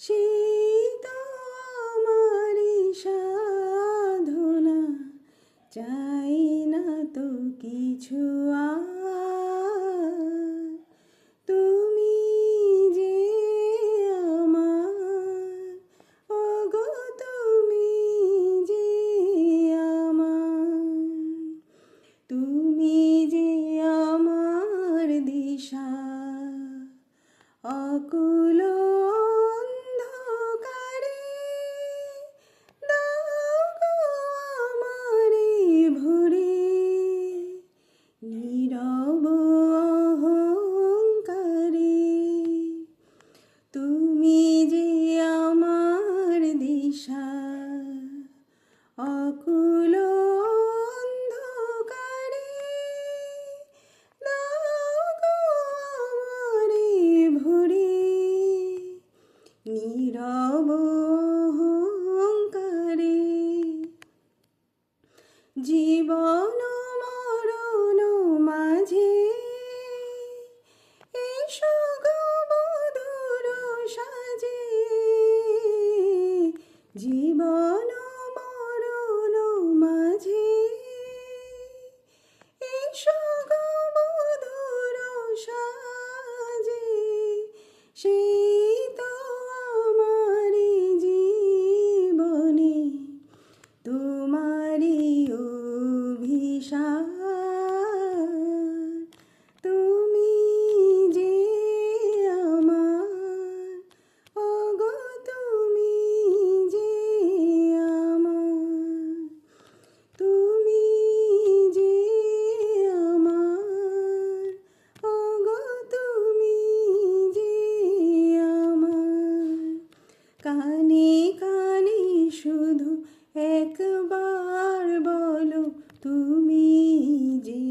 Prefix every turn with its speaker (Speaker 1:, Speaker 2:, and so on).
Speaker 1: সেই আমার সাধনা চাই না তো কিছু তুমি যে আমার অগ তুমি যে আমার। তুমি যে আমার দিশা, অকুলো জীবন একবার বলো তুমি যে